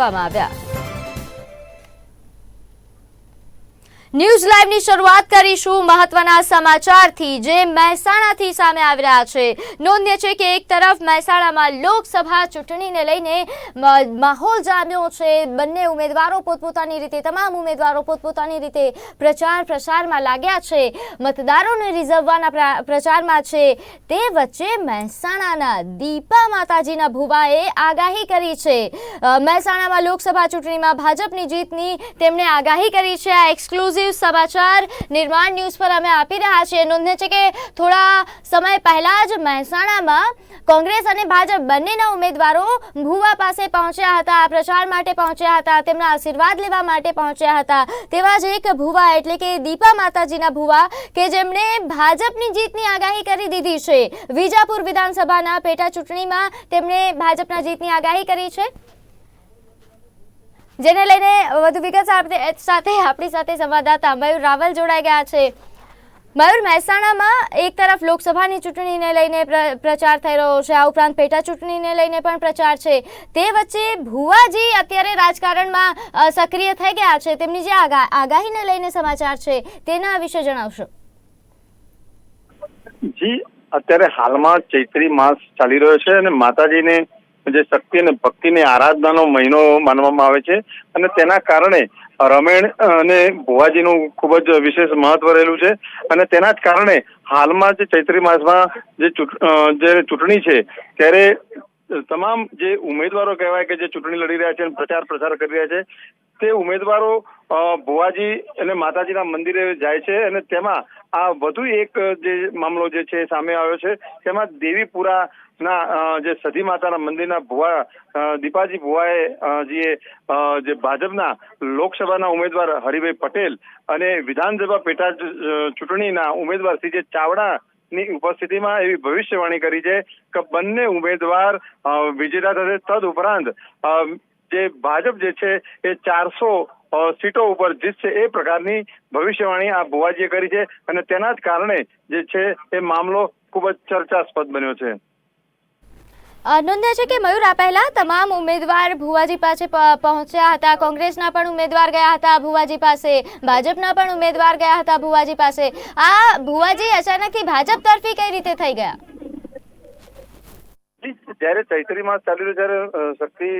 કરવામાં આવ્યા ન્યૂઝ લાઈવની શરૂઆત કરીશું મહત્વના સમાચારથી જે મહેસાણાથી સામે આવી રહ્યા છે. નોંધ્ય છે કે એક તરફ મહેસાણામાં લોકસભા ચૂંટણીને લઈને માહોલ જામ્યો છે. બંને ઉમેદવારો પોતપોતાની રીતે, તમામ ઉમેદવારો પોતપોતાની રીતે પ્રચાર પ્રસારમાં લાગ્યા છે. મતદારોને રીઝવવાના પ્રા- પ્રચારમાં છે. તે વચ્ચે મહેસાણાના દીપા માતાજીના ભુવાએ આગાહી કરી છે. મહેસાણામાં લોકસભા ચૂંટણીમાં ભાજપની જીતની તેમણે આગાહી કરી છે. આ એક્સક્લુઝિવ સમાચાર નિર્માણ ન્યૂઝ પર અમે આપી રહ્યા છીએ. નોંધે છે કે થોડા સમય પહેલાં જ મહેસાણામાં કોંગ્રેસ અને ભાજપ બંનેના ઉમેદવારો ભુવા પાસે પહોંચ્યા હતા પ્રચાર માટે પહોંચ્યા હતા, તેમના આશીર્વાદ લેવા માટે પહોંચ્યા હતા. તેવા જ એક ભુવા એટલે કે દીપા માતાજીના ભુવા કે જેમણે ભાજપની જીતની આગાહી કરી દીધી છે. વિજાપુર વિધાનસભાના પેટા ચૂંટણીમાં તેમણે ભાજપના જીતની આગાહી કરી છે. જેને લઈને વધુ વિગત સાથે આપણી સાથે સંવાદદાતા મયુર રાવલ જોડાઈ ગયા છે. મયુર, મહેસાણામાં એક તરફ લોકસભાની ચૂંટણીને લઈને પ્રચાર થઈ રહ્યો છે, આ ઉપરાંત પેટા ચૂંટણીને લઈને પણ પ્રચાર છે. તે વચ્ચે ભુવાજી અત્યારે રાજકારણમાં સક્રિય થઈ ગયા છે. તેમની જે આગાહીને લઈને સમાચાર છે, તેના વિશે જણાવશો. જી, અત્યારે હાલમાં ચૈત્રી માસ ચાલી રહ્યો છે અને માતાજીને જે શક્તિ અને ભક્તિની આરાધનાનો મહિનો માનવામાં આવે છે અને તેના કારણે રમેણ અને ભુવાજીનું ખૂબ જ વિશેષ મહત્વ રહેલું છે અને તેના જ કારણે હાલમાં જે ચૈત્રી માસમાં જે ચૂંટ- જે ચૂંટણી છે, ત્યારે તમામ જે ઉમેદવારો કહેવાય કે જે ચૂંટણી લડી રહ્યા છે અને પ્રચાર પ્રસાર કરી રહ્યા છે, તે ઉમેદવારો ભુવાજી અને માતાજીના મંદિરે જાય છે અને તેમાં આ વધુ એક જે મામલો જે છે સામે આવ્યો છે, તેમાં દેવીપુરા ના જે સતી માતાના મંદિરના ભુવા દીપાજી ભુવાએ જે જે ભાજપના લોકસભાના ઉમેદવાર હરિભાઈ પટેલ અને વિધાનસભા પેટા ચૂંટણીના ઉમેદવાર શ્રી જે ચાવડા ની ઉપસ્થિતિમાં એવી ભવિષ્યવાણી કરી છે કે બંને ઉમેદવાર વિજેતા થશે તદ ઉપરાંત જે ભાજપ જે છે એ ચારસો સીટો ઉપર જીતશે એ પ્રકારની ભવિષ્યવાણી આ ભુવાજીએ કરી છે અને તેના જ કારણે જે છે એ મામલો ખૂબ જ ચર્ચાસ્પદ બન્યો છે. નોંધ્યા છે કે મયુર આ પહેલા તમામ ઉમેદવાર ભુવાજી પાસે પહોંચ્યા હતા. કોંગ્રેસના પણ ઉમેદવાર ગયા હતા ભુવાજી પાસે. ભાજપના પણ ઉમેદવાર ગયા હતા ભુવાજી પાસે. આ ભુવાજી અચાનકથી ભાજપ તરફી કઈ રીતે થઈ ગયા? જયારે ચૈત્રી માસ ચાલી રહ્યું ત્યારે શક્તિ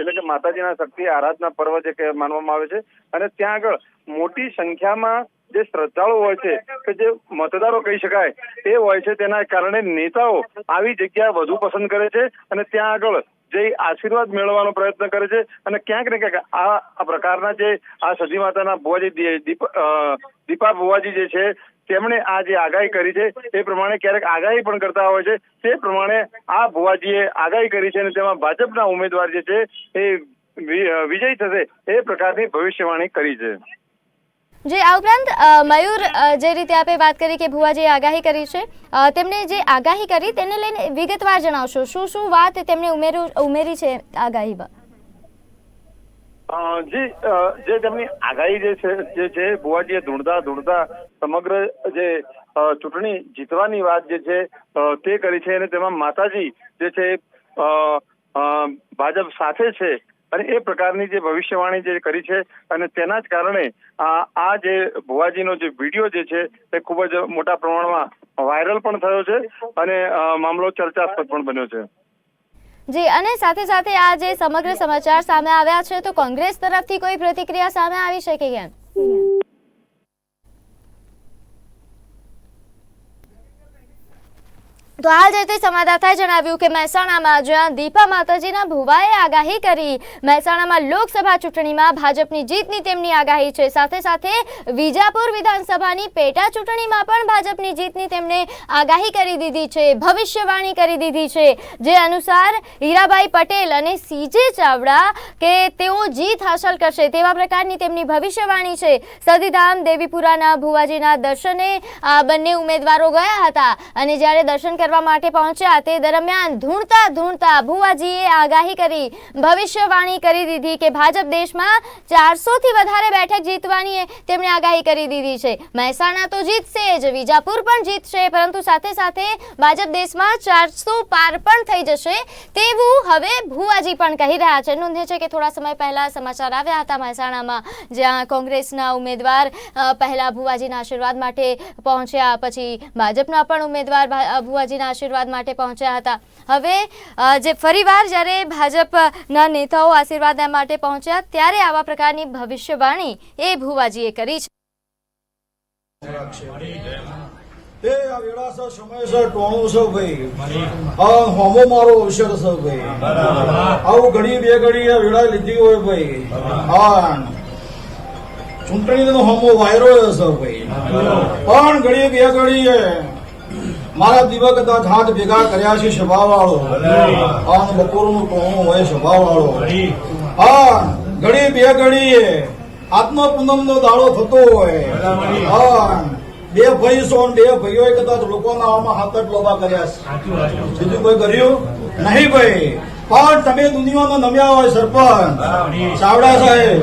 એટલે કે માતાજીના શક્તિ આરાધના પર્વ જે માનવામાં આવે છે, અને ત્યાં આગળ મોટી સંખ્યામાં જે શ્રદ્ધાળુ હોય છે, કે જે મતદારો કહી શકાય તે હોય છે તેના કારણે નેતાઓ આવી જગ્યા વધુ પસંદ કરે છે અને ત્યાં આગળ જે આશીર્વાદ મેળવવાનો પ્રયત્ન કરે છે અને ક્યાંક ને ક્યાંક આ પ્રકારના જે આ સજી માતાના ભુવાજી દીપા ભુવાજી જે છે, તેમણે આ જે આગાહી કરી છે, એ પ્રમાણે ક્યારેક આગાહી પણ કરતા હોય છે, તે પ્રમાણે આ ભુવાજીએ આગાહી કરી છે અને તેમાં ભાજપના ઉમેદવાર જે છે, એ વિજય થશે એ પ્રકારની ભવિષ્યવાણી કરી છે. જે આ ઉપરાંત મયુર જે રીતે આપે વાત કરી કે ભુવાજીએ આગાહી કરી છે તેમણે જે આગાહી કરી તેને લઈને વિગતવાર જણાવશો. શું શું વાત તેમણે ઉમેર્યું ઉમેરી છે આગાહીમાં જી જે તેમની આગાહી જે છે જે છે ભુવાજીએ ધૂણતા ધૂણતા સમગ્ર જે ચૂંટણી જીતવાની વાત જે છે તે કરી છે અને તેમાં માતાજી જે છે ભાજપ સાથે છે અને એ પ્રકારની જે ભવિષ્યવાણી જે કરી છે અને તેના જ કારણે આ જે ભુવાજીનો જે વીડિયો જે છે તે ખૂબ જ મોટા પ્રમાણમાં વાયરલ પણ થયો છે અને મામલો ચર્ચાસ્પદ પણ બન્યો છે. જી, અને સાથે સાથે આ જે સમગ્ર સમાચાર સામે આવ્યા છે, તો કોંગ્રેસ તરફથી કોઈ પ્રતિક્રિયા સામે આવી છે કે કેમ? તો આ જ તે સંવાદદાતાએ જણાવ્યું કે મહેસાણામાં જ્યાં દીપા માતાજીના ભુવાએ આગાહી કરી, મહેસાણામાં લોકસભા ચૂંટણીમાં ભાજપની જીતની તેમની આગાહી છે. સાથે સાથે વિજાપુર વિધાનસભાની પેટા ચૂંટણીમાં પણ ભાજપની જીતની તેમણે આગાહી કરી દીધી છે, ભવિષ્યવાણી કરી દીધી છે. જે અનુસાર હીરાભાઈ પટેલ અને સીજે ચાવડા કે તેઓ જીત હાંસલ કરશે તેવા પ્રકારની તેમની ભવિષ્યવાણી છે. સદીધામ દેવીપુરાના ભુવાજીના દર્શને આ બંને ઉમેદવારો ગયા હતા અને જ્યારે દર્શન કરવા માટે પહોંચ્યા તે દરમિયાન ધૂણતા ધૂણતા ભુવાજીએ આગાહી કરી, ભવિષ્યવાણી કરી દીધી કે ભાજપ દેશમાં ચારસોથી વધારે બેઠક જીતવાની તેમણે આગાહી કરી દીધી છે. મહેસાણા તો જીતશે જ, વિજાપુર પણ જીતશે, પરંતુ સાથે સાથે ભાજપ દેશમાં ચારસો પાર પણ થઈ જશે તેવું હવે ભુવાજી પણ કહી રહ્યા છે. નોંધે છે કે થોડા સમય પહેલા સમાચાર આવ્યા હતા મહેસાણામાં, જ્યાં કોંગ્રેસના ઉમેદવાર પહેલા ભુવાજીના આશીર્વાદ માટે પહોંચ્યા, પછી ભાજપના પણ ઉમેદવાર ભા- ભુવાજીના આશીર્વાદ માટે પહોંચ્યા હતા. હવે જે ફરીવાર જ્યારે ભાજપના નેતાઓ આશીર્વાદ માટે પહોંચ્યા, ત્યારે આવા પ્રકારની ભવિષ્યવાણી એ ભુવાજીએ કરી છે. એ આ છે ભાઈ. આ હોમો વાયરો પણ ઘડી બે ઘડી મારા દીવા કદાચ હાથ ભેગા કર્યા છે સભા વાળો બપોર બપોરનું ટોણું હોય સભા વાળો હા, ઘડી બે ઘડી એ આત્મ પૂનમ નો દાડો થતો હોય. હા, બે ભાઈ સો ને બે ભાઈઓ કદાચ લોકોના આમાં હાથ જ લોબા કર્યા છે. બીજું કોઈ કર્યું નહીં ભાઈ. પણ તમે દુનિયામાં નમ્યા હોય સરપંચ. ચાવડા સાહેબ,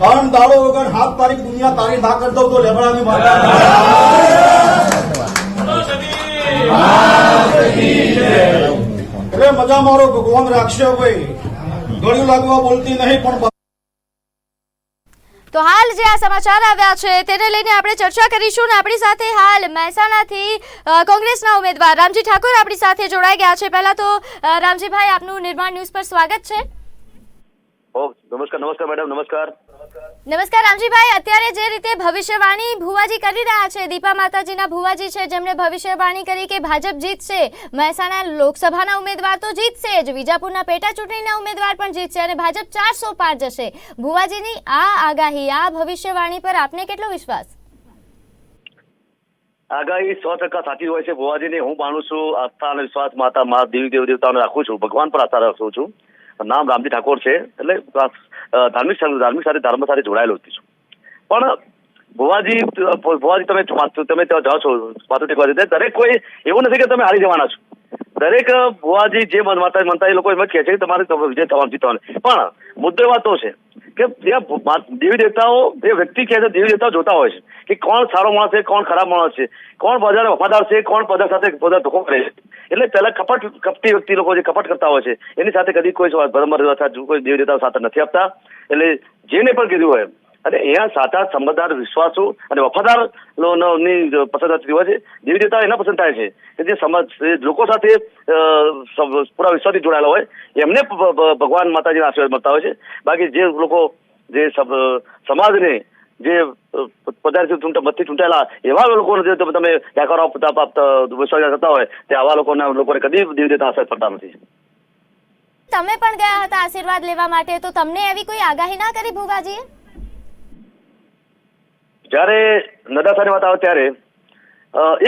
પણ દાડો વગર હાથ તારીખ દુનિયા તારી ના કરતો તો લેબડાની માતા એટલે મજા મારો ભગવાન રાખશે ભાઈ. ગળ્યું લાગવા બોલતી નહીં પણ તો હાલ જે આ સમાચાર આવ્યા છે તેને લઈને આપણે ચર્ચા કરીશું ને આપણી સાથે હાલ મહેસાણાથી કોંગ્રેસના ઉમેદવાર રામજી ઠાકોર આપણી સાથે જોડાઈ ગયા છે. પહેલા તો રામજીભાઈ આપનું નિર્માણ ન્યૂઝ પર સ્વાગત છે. ઓ નમસ્કાર નમસ્કાર મેડમ નમસ્કાર. નમસ્કાર, રામજીભાઈ. અત્યારે જે રીતે ભવિષ્યવાણી ભુવાજી કરી રહ્યા છે, દીપા માતાજીના ભુવાજી છે, જેમણે ભવિષ્યવાણી કરી કે ભાજપ જીતશે, મહેસાણા લોકસભાના ઉમેદવાર તો જીતશે જ, વિજાપુરના પેટા ચૂંટણીના ઉમેદવાર પણ જીતશે અને ભાજપ ચારસો પાર જશે. ભુવાજીની આ આગાહી, આ ભવિષ્યવાણી પર આપને કેટલો વિશ્વાસ? આગાહી સો ટકા સાચી હોય છે, ભુવાજીની. હું માનું છું, આસ્થા અને વિશ્વાસ માતા, મા દેવી દેવ દેવતાઓને રાખું છું, ભગવાન પર આસ્થા રાખું છું. નામ રામજી ઠાકોર છે, એટલે ધાર્મિક ધાર્મિક સાથે, ધર્મ સાથે જોડાયેલો છું. પણ, ભુવાજી ભુવાજી, તમે તમે ત્યાં જાઓ છો માથું ટેકવા જતા. દરેક કોઈ એવું નથી કે તમે હારી જવાના છો. દરેક, ભુવાજી જે માતા મનતા એ લોકો એમ જ કહે છે કે તમારે વિજય થવાનું જીતવાનું પણ, મુદ્દો વાતો છે કે દેવી દેવતાઓ, જે વ્યક્તિ કહે છે, દેવી દેવતાઓ જોતા હોય છે કે કોણ સારો માણસ છે, કોણ ખરાબ માણસ છે, કોણ પ્રજાને વફાદાર છે, કોણ બધા સાથે બધા ધોખો કરે છે. એટલે પહેલા કપટ, કપટી વ્યક્તિ લોકો જે કપટ કરતા હોય છે, એની સાથે કદી કોઈ અથવા કોઈ દેવી દેવતા સાથે નથી આપતા. એટલે જેને પણ કીધું હોય અને અહીંયા સાચા સમજદાર વિશ્વાસુ અને વફાદાર નો- પસંદ થતી હોય છે, દેવી દેવતા એના પસંદ થાય છે. કે જે સમજ લોકો સાથે પૂરા વિશ્વાસથી જોડાયેલા હોય, એમને ભગવાન માતાજીના આશીર્વાદ મળતા હોય છે. બાકી જે લોકો, જે સમાજને જે પદાર્થથી મતથી ચૂંટાયેલા એવા લોકોને જે તમે તમે વ્યાપાર આપતા વિશ્વાસ કરતા હોય તે આવા લોકોના લોકોને કદી દેવી દેવતા અસર પડતા નથી. તમે પણ ગયા હતા આશીર્વાદ લેવા માટે તો તમને એવી કોઈ આગાહી ના કરી ભુવાજીએ જ્યારે નદાસાની વાત આવે ત્યારે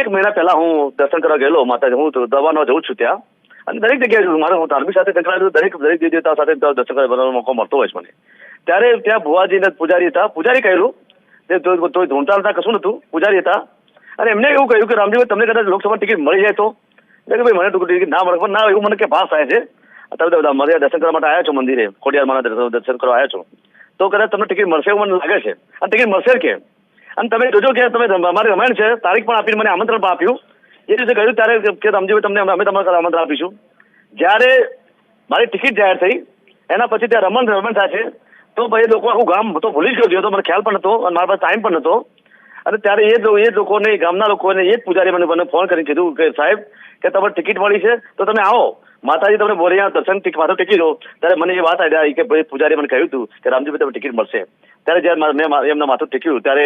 એક મહિના પહેલા હું દર્શન કરવા ગયેલો માતાજી હું દવાનો જઉં છું ત્યાં. અને દરેક જગ્યાએ મારે હું ધાર્મિક સાથે સંકળાયેલું દરેક દરેક દેવી દેવતા સાથે દર્શન કરવાનો મોકો મળતો હોય છે મને. ત્યારે ત્યાં ભુવાજીને પૂજારી હતા. પૂજારી કહેલું. તે તો તો ઢૂંઢતા હતા કશું નતું પૂજારી હતા. અને એમને એવું કહ્યું કે, રામજીભાઈ, તમને કદાચ લોકસભા ટિકિટ મળી જાય તો? કે ભાઈ, મને ટિકિટ ના મળે. પણ ના, એવું મને કે પાસ થાય છે. તમે બધા મારે દર્શન કરવા માટે આવ્યા છો મંદિરે. ખોડિયાર માના દર્શન કરવા આવ્યા છો. તો કદાચ તમને ટિકિટ મળશે એવું મને લાગે છે. અને ટિકિટ મળશે કે? અને તમે જોજો કે તમે અમારે રમાયણ છે. તારીખ પણ આપીને મને આમંત્રણ પણ આપ્યું. એ રીતે કહ્યું ત્યારે કે રામજીભાઈ, તમને અમે તમારા આમંત્રણ આપીશું. જ્યારે મારી ટિકિટ જાહેર થઈ, એના પછી ત્યાં રમણ રમણ થાય છે. તો ભાઈ લોકો આખું ગામ તો ભૂલી જ ગયો હતો મને ખ્યાલ પણ હતો અને મારા પાસે ટાઈમ પણ હતો અને ત્યારે એ એ લોકોને ગામના લોકોને, એ જ પૂજારી મને મને ફોન કરીને કીધું કે સાહેબ, કે તમારે ટિકિટ મળી છે, તો તમે આવો. માતાજી તમને બોલે દર્શન ટિક, માથું ટેકી દો. ત્યારે મને એ વાત આવી કે ભાઈ પૂજારી મને કહ્યું હતું કે રામજીભાઈ તમને ટિકિટ મળશે. ત્યારે જ્યારે મેં એમના માથું ટેક્યું, ત્યારે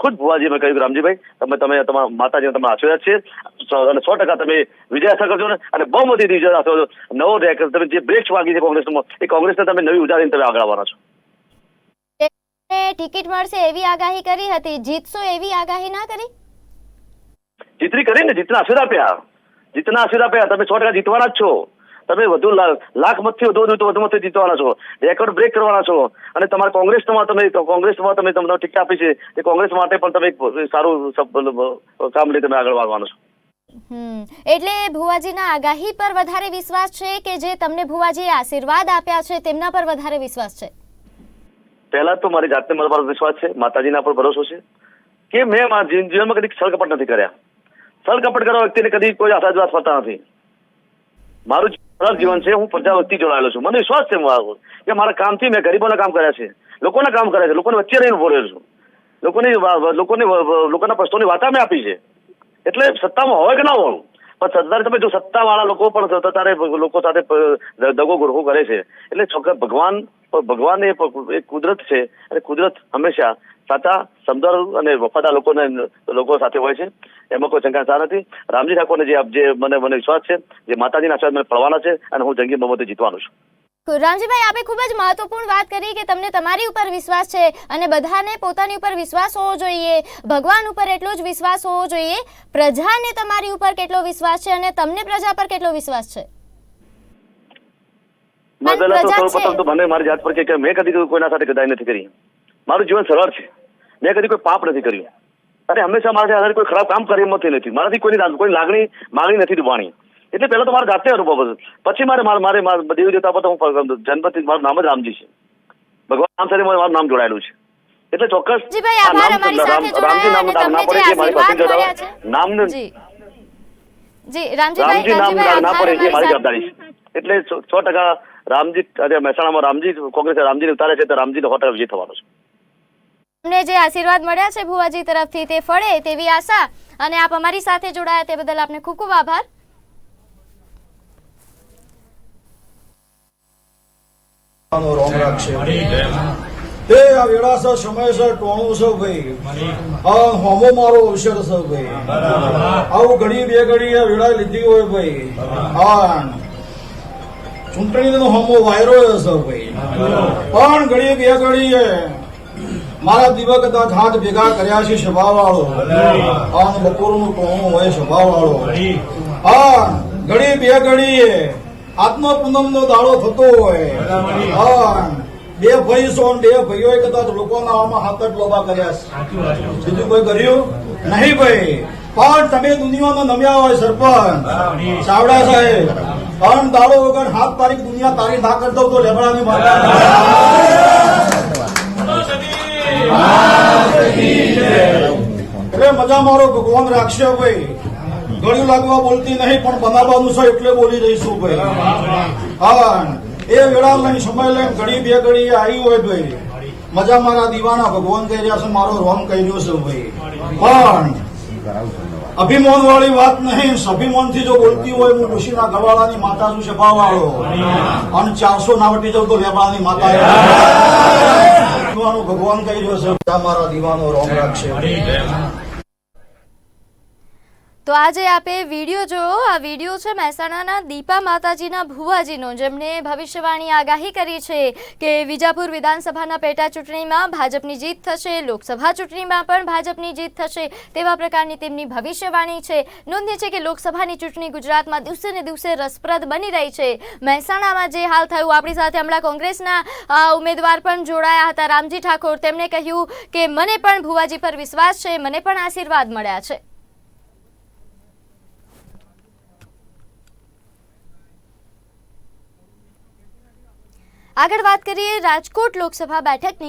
ખુદ ભુવાજી મેં કહ્યું રામજીભાઈ તમે તમે તમારા માતાજીને તમારા આશીર્વાદ છે. અને સો ટકા તમે વિજય હાંસલ કરશો ને. અને બહુ મોટી વિજય હાંસલ નવો રેકર્ડ, તમે જે બ્રેક વાગી છે કોંગ્રેસમાં, એ કોંગ્રેસને તમે નવી ઉજાડીને તમે આગળ આવવાના છો. એ ટિકિટ મળશે એવી આગાહી કરી હતી. જીતશો એવી આગાહી ના કરી? જીતરી કરીને જીતના આશીર્વાદ આપ્યા. જીતના આશીર્વાદ આપ્યા. તમે સો ટકા જીતવાના જ છો. તમે વધુ લાખ મતથી વધુ વધુ વધુ મતથી જીતવાના છો. રેકોર્ડ બ્રેક કરવાના છો. અને તમારા કોંગ્રેસમાં તમે કોંગ્રેસમાં તમે તમને ટિકિટ આપી છે એ કોંગ્રેસ માટે પણ તમે એક સારું કામ લઈ તમે આગળ વાળવાનો છો. એટલે ભુવાજીના આગાહી પર વધારે વિશ્વાસ છે કે જે તમને ભુવાજીએ આશીર્વાદ આપ્યા છે તેમના પર વધારે વિશ્વાસ છે? પહેલા તો મારી જાતને મારા પર વિશ્વાસ છે, માતાજીના પર ભરોસો છે, કે મેં મારા જીવન- જીવનમાં કદી છળકપટ નથી કર્યા. છળકપટ કરવા વ્યક્તિને કદી કોઈ આશાજવાદ પડતા નથી. મારું સરળ જીવન છે, હું પ્રજા વ્યક્તિ જોડાયેલો છું. મને વિશ્વાસ છે મારો કે મારા કામથી મેં ગરીબોના કામ કર્યા છે, લોકોના કામ કર્યા છે, લોકોને વચ્ચે રહીને ઊભો રહ્યો છું. લોકોની લોકોને લોકોના પ્રશ્નોની વાતા મેં આપી છે. એટલે સત્તામાં હોય કે ના હોય પણ સરદાર તમે જો સત્તાવાળા લોકો પણ અત્યારે લોકો સાથે દગો ગોળખો કરે છે. એટલે ચોક્કસ ભગવાન ભગવાન એ કુદરત છે, અને કુદરત હંમેશા સાચા સમદર અને વફાદાર લોકોને, લોકો સાથે હોય છે. એમાં કોઈ શંકા સારા નથી. રામજી ઠાકોરને જે જે મને મને વિશ્વાસ છે, જે માતાજીના આશીર્વાદ મને પડવાના છે, અને હું જંગી બહુમતે જીતવાનો છું. રામજીભાઈ આપે ખૂબ જ મહત્વપૂર્ણ વાત કરી કે તમને તમારી ઉપર વિશ્વાસ છે અને બધાને પોતાની ઉપર વિશ્વાસ હોવો જોઈએ. ભગવાન ઉપર એટલો જ વિશ્વાસ હોવો જોઈએ. પ્રજાને તમારી ઉપર કેટલો વિશ્વાસ છે અને તમને પ્રજા પર કેટલો વિશ્વાસ છે? તો મને મારી જાત પર કે મેં કદી કોઈના સાથે ગદાઈ નથી કરી. મારું જીવન સરળ છે. મેં કદી કોઈ પાપ નથી કર્યું. અને હંમેશા મારાથી આધારે કોઈ ખરાબ કામ કરી નથી નથી મારાથી કોઈની કોઈ લાગણી માગણી નથી દુબાણી. એટલે પહેલા તો મારા જાતે અનુભવ હતો. પછી મારે મારે મારે દેવી દેવતા પર હું જન્મથી મારું નામ જ રામજી છે. ભગવાન નામ સાથે મારું નામ જોડાયેલું છે. એટલે ચોક્કસ નામ રામજી નામ ના પડે એ મારી પાસે છે. રામજીભાઈ રામજી નામ ના પડે એ મારી જવાબદારી છે. એટલે સો ટકા રામજી આજે મહેસાણામાં રામજી કોંગ્રેસે રામજીને ઉતારે છે તો રામજીનો સો ટકા વિજય થવાનો છે. તમને જે આશીર્વાદ મળ્યા છે ભુવાજી તરફથી તે ફળે તેવી આશા. અને આપ અમારી સાથે જોડાયા તે બદલ આપને ખૂબ ખૂબ આભાર. રોમ રાખશે તે આ વેળાસર સમયસર ટોણું છે ભાઈ. આ હોમો મારો અવસર છે ભાઈ. આવું ઘડી બે ઘડી આ વેળા લીધી હોય ભાઈ. હા ચૂંટણીનો હોમો વાયરો છે ભાઈ. પણ ઘડી બે ઘડી મારા દિવક કદાચ હાથ ભેગા કર્યા છે સભાવાળો. આ બપોરનું ટોણું હોય સભા વાળો હા ઘડી બે ઘડી એ આત્મ પૂનમ નો દાડો થતો હોય. બે ભાઈ છો બે ભાઈઓ કદાચ લોકોના આમાં હાથ જ લોભા કર્યા છે. બીજું કોઈ કર્યું? નહીં ભાઈ. પણ તમે દુનિયામાં નમ્યા હોય સરપંચ. ચાવડા સાહેબ. પણ દાડો વગર હાથ તારીખ દુનિયા તારીખ ના કરી દઉં તો લેબડાની માતા એટલે મજા મારો ભગવાન રાખશે ભાઈ. ગળ્યું લાગવા બોલતી નહીં પણ બનાવવાનું છે એટલે બોલી દઈશું ભાઈ. હા એ વેળા લઈને સમય લઈને ઘડી બે ઘડી આવી હોય ભાઈ. મજા મારા દીવાના ભગવાન કહી રહ્યા છે મારો રોંગ કહી રહ્યો છે ભાઈ. પણ અભિમાન વાળી વાત નહીં અભિમાનથી જો બોલતી હોય હું ઋષિના ગવાળાની માતા છું સભા વાળો અને ચારસો નાવટી જાઉં તો લેબાની માતા ભગવાન કહી રહ્યો છે મારા દીવાનો રોંગ રાખશે. તો આજે આપે વીડિયો જોયો. આ વીડિયો છે મહેસાણાના દીપા માતાજીના ભુવાજીનો, જેમણે ભવિષ્યવાણી આગાહી કરી છે કે વિજાપુર વિધાનસભાના પેટા ચૂંટણીમાં ભાજપની જીત થશે, લોકસભા ચૂંટણીમાં પણ ભાજપની જીત થશે તેવા પ્રકારની તેમની ભવિષ્યવાણી છે. નોંધ્ય છે કે લોકસભાની ચૂંટણી ગુજરાતમાં દિવસે ને દિવસે રસપ્રદ બની રહી છે. મહેસાણામાં જે હાલ થયું, આપણી સાથે હમણાં કોંગ્રેસના ઉમેદવાર પણ જોડાયા હતા. રામજી ઠાકોર, તેમણે કહ્યું કે મને પણ ભુવાજી પર વિશ્વાસ છે, મને પણ આશીર્વાદ મળ્યા છે. આગળ વાત કરીએ રાજકોટ લોકસભા બેઠકની.